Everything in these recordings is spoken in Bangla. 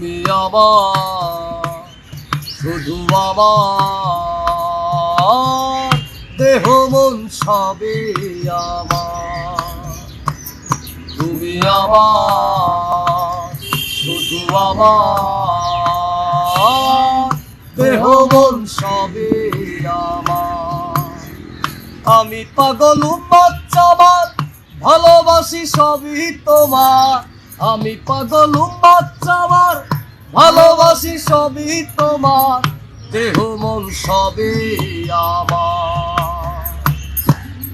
তুমি আমার শুধু আমার দেহ মন সবই আমার। তুমি আমার শুধু আমার দেহ মন সবই আমার। আমি পাগল বাচ্চাবার ভালোবাসি সবই তোমার। আমি পাগল বাচ্চাবার ভালোবাসি সবই তোমার দেহ মন সবই আমার।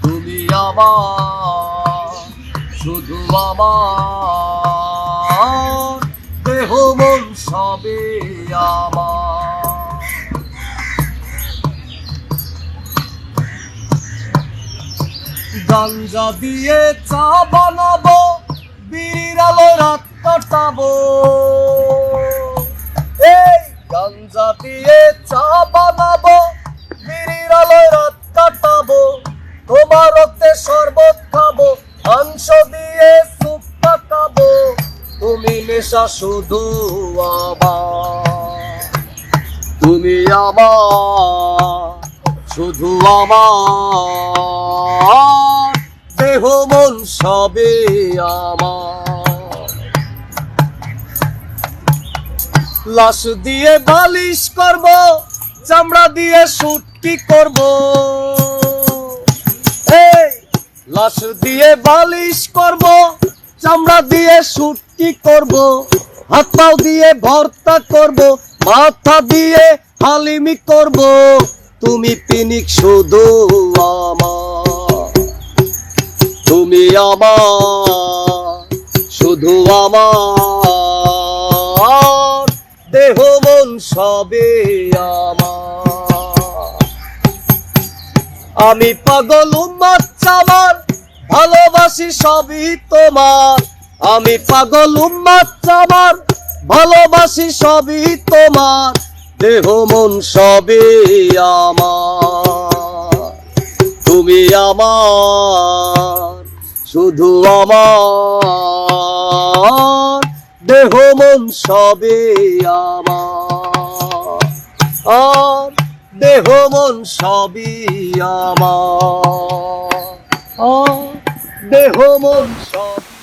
তুমি আমার শুধু আমার দেহ মন সবই আমার। গাঞ্জা দিয়ে চা বানাবো গাঞ্জা দিয়ে চা বানাবো বীর আলো রাত কাটাবো, তোমার রক্তে শরবত খাব, মাংস দিয়ে সুপ পাকাবো, তুমি নেশা শুধু আমার। তুমি আমার, শুধু আমার। দেহ মন সবে আমার। লাশ দিয়ে বালিশ করব, চামড়া দিয়ে সুটকি করব। এই, লাশ দিয়ে বালিশ করব, চামড়া দিয়ে সুটকি করব, হাত পাও দিয়ে ভর্তা করব, মাথা দিয়ে হালিমি করব। তুমি পিনিক শুধু আমার, তুমি আমার, শুধু আমার। দেহ মন সবে আমার। আমি পাগল চামার, ভালোবাসি সবই তোমার। আমি পাগল চামার, ভালোবাসি সবই তোমার। দেহ মন সবই আমার। তুমি আমার, শুধু আমার। সবে আমার। আর দেহ মন সবই আমার। দেহ মন সব